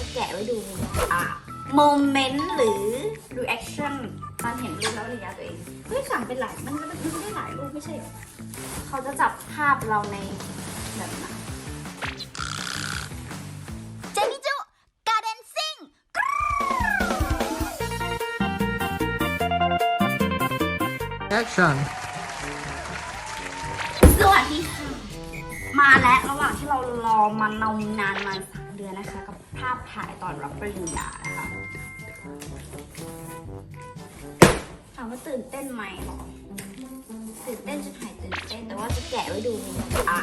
จะแกะไว้ดูอะโมเมนต์หรือ reaction ตอนเห็นรูปแล้วระยะตัวเองเฮ้ยสั่งเป็นหลายมันก็มันได้หลายรูปไม่ใช่เหรอเขาจะจับภาพเราในแบบไหนเจนิจุการเดนซิ่ง action สวัสดีค่ะ มาแล้วระหว่างที่เรารอมานมนานมาสาม เดือนนะคะ กับภาพถ่ายตอนรับปริญญานะคะถามว่าตื่นเต้นไหมหรอตื่นเต้นจะหายตื่นเต้น แต่ว่าจะแกะไว้ดูอะ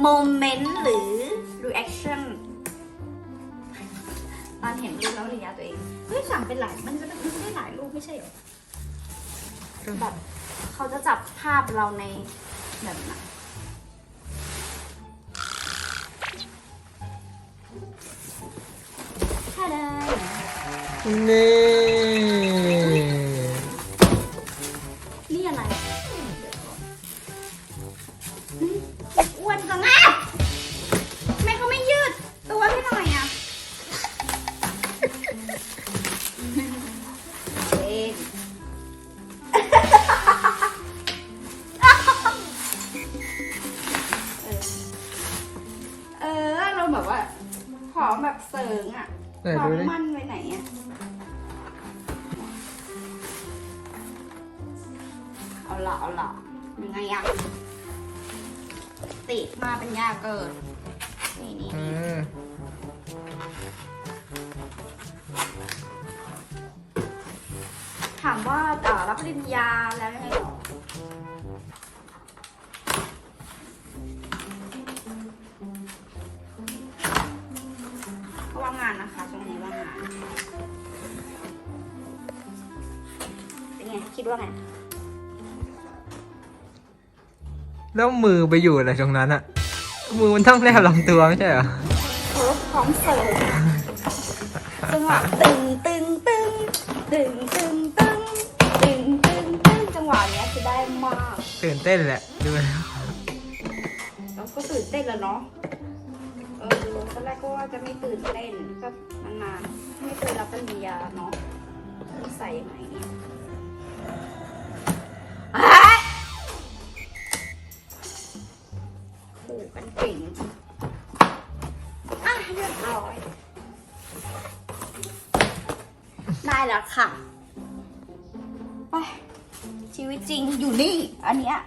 โมเมนต์หรือ reaction ตอนเห็นรูปแล้วระยะตัวเองเฮ้ยสั่งเป็นหลายมันก็มันได้หลายรูปไม่ใช่เหรอแบบเขาจะจับภาพเราในแบบไหน นี่นี่อะไรอืมอ้วนจังอะทำไมเขาไม่ยืด ตัวให้หน่อยอะเอง เออเออเราแบบว่าผอมแบบเสริงอะไหนควาดูมดิ มั่นไว้ไหนอะ ละเอาละยังไงอะติดมาเป็นยาเกิดนี่นี่อืนี่มถามว่าเอ่อรับปริญญาแล้วยังไงต่อก็ว่างงานนะคะช่วงนี้ว่างงาน เป็นไง คิดว่าไง แล้วมือไปอยู่อะไรตรงนั้นอะมือมันต้องแนบลำตัวไม่ใช่เหรอเออพร้อมเสิร์ฟจังหวะตึงตึงตึงตึงตึงตึงตึงตึงตึงจังหวะเนี้ยคือได้มากตื่นเต้นแหละดูแล้วแล้วก็ตื่นเต้นแล้วเนาะเออตอนแรกก็ว่าจะไม่ตื่นเต้นก็นานๆไม่เคยรับปริญญาเนาะใส่ยังไงเนี่ันเก่งอะเรียบร้อย ได้แล้วค่ะไปชีวิตจริงอยู่นี่ อันเนี้ย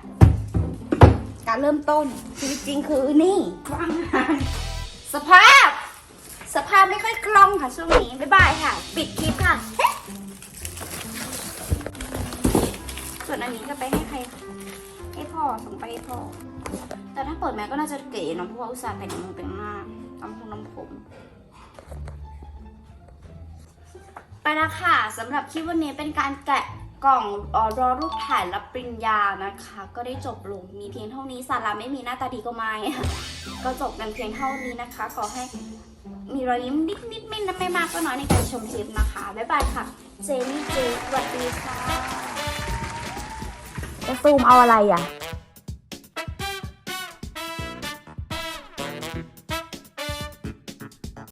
การเริ่มต้นชีวิตจริงคือนี่ว่างงานสภาพ สภาพไม่ค่อยคล่องค่ะช่วงนี้ บ๊ายบายค่ะ ปิดคลิปค่ะ ส่วนอันนี้จะไปให้ใคร ให้พ่อส่งไปให้พ่อ แต่ถ้าเปิดแมสก็น่าจะเก๋เนอะเพราะว่าอุตส่าห์แต่งมือแต่งหน้าทำผมน้ำผม ไปล้วค่ะสำหรับคลิปวันนี้เป็นการแกะกล่องออรอรูปถ่ายรับปริญญานะคะ ก็ได้จบลงมีเพียงเท่านี้สาระไม่มีหน้าตาดีก็ไม่ก็จบกันเพียงเท่านี้นะคะ ขอให้มีรอยยิ้มนิดๆไม่นไม่มากก็น้อยในการชมคลิปนะคะ บ๊ายบายค่ะ เจนี่เจสวัสดีค่ะจะซูมเอาอะไรอะ